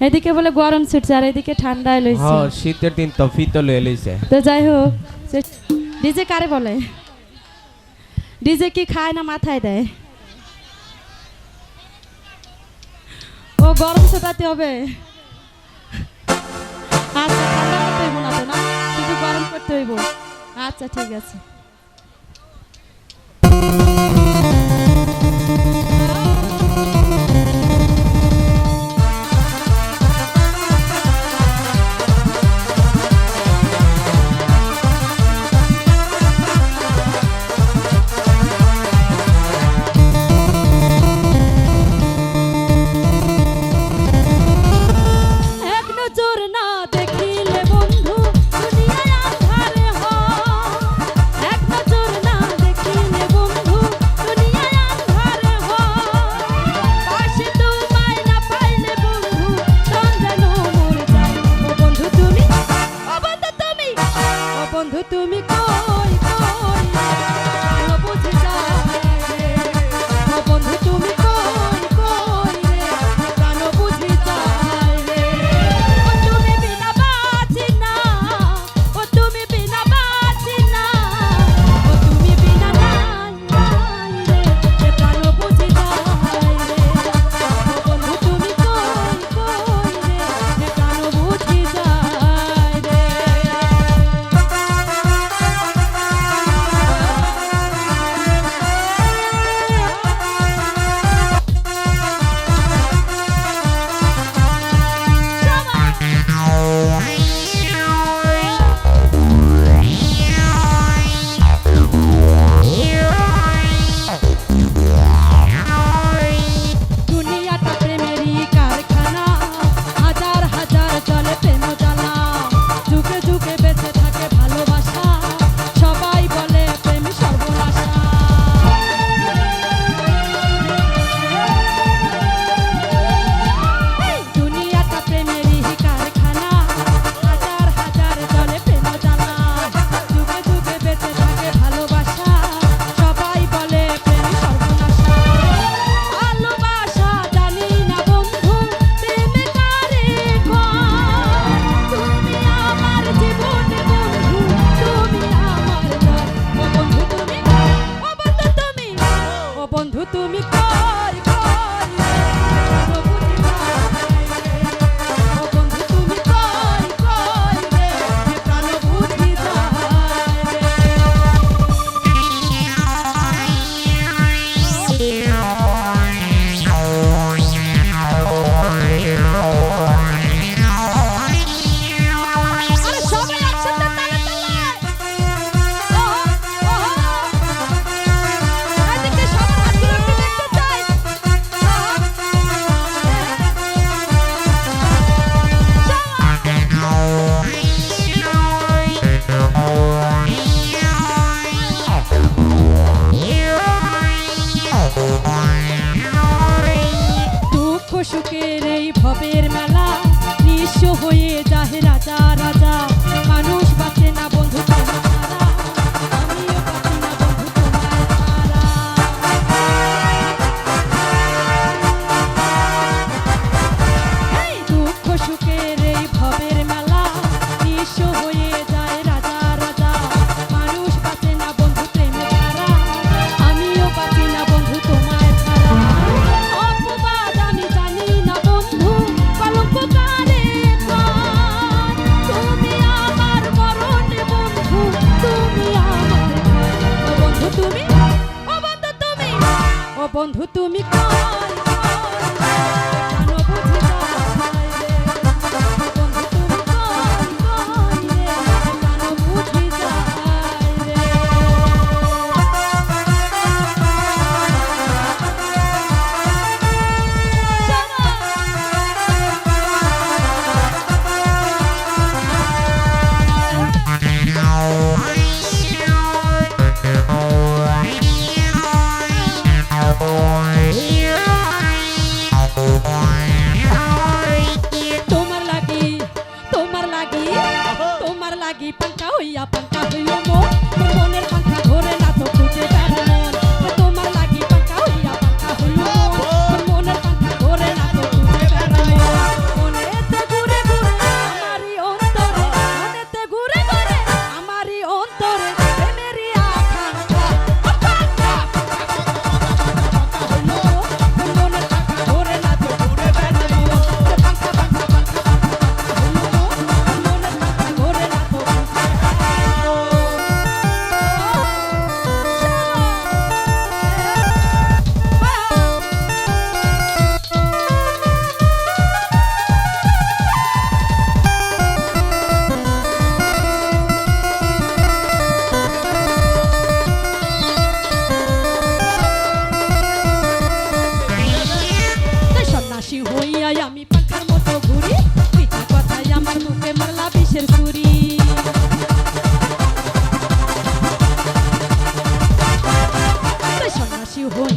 এদিকে বলে গরম ছুটছে আর এদিকে ঠান্ডা লইছে। হ্যাঁ শীতের দিন তো ফিত লয়ে লইছে। তো যাই হোক ডিজে কারে বলে? ডিজে কি খায় না মাথায় দেয়? ও গরম ছোটাতে হবে। আচ্ছা ঠান্ডা করতে হইব না তো না? শুধু গরম করতে হইব। আচ্ছা ঠিক আছে। হই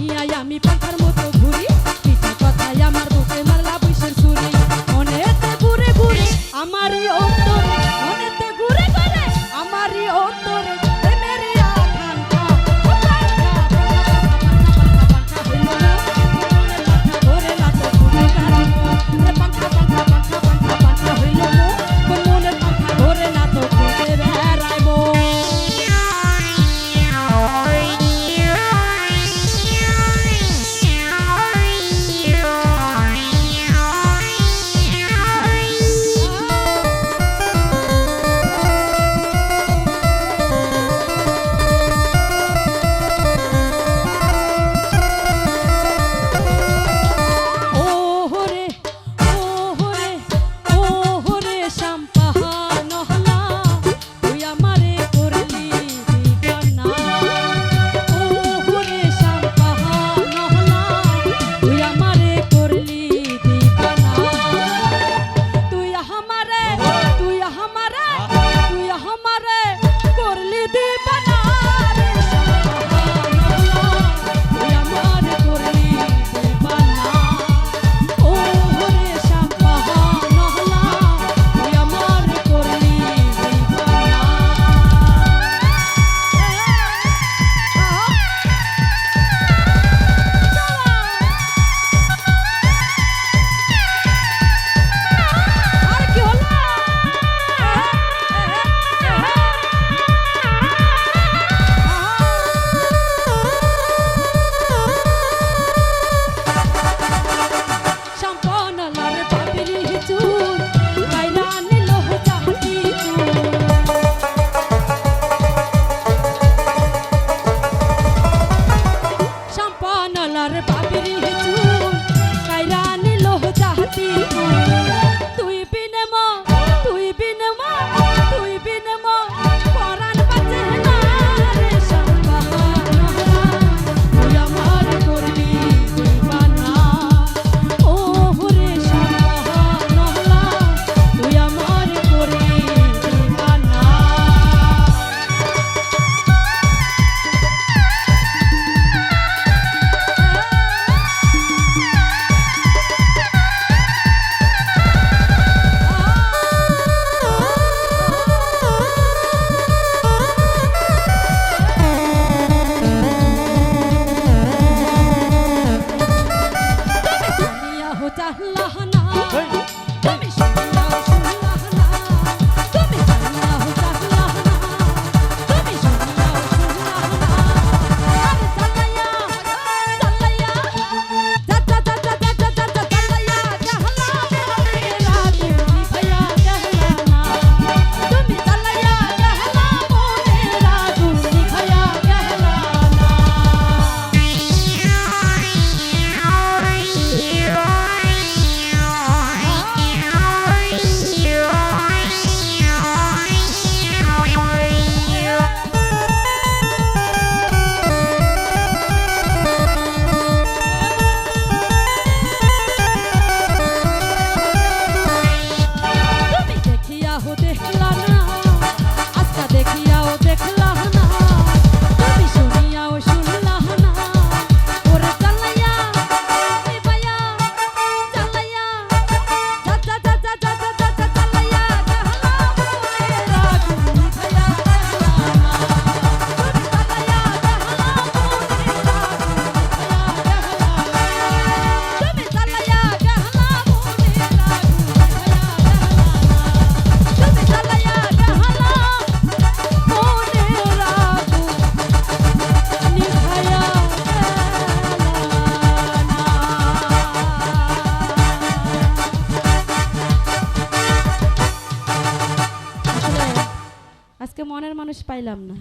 পাইলাম না।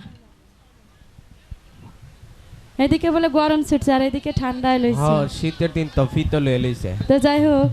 এদিকে বলে গরম ছুটছে আর এদিকে ঠান্ডায় লইছে। হ্যাঁ, শীতের দিন তো ফিতল লইছে। তো যাই হোক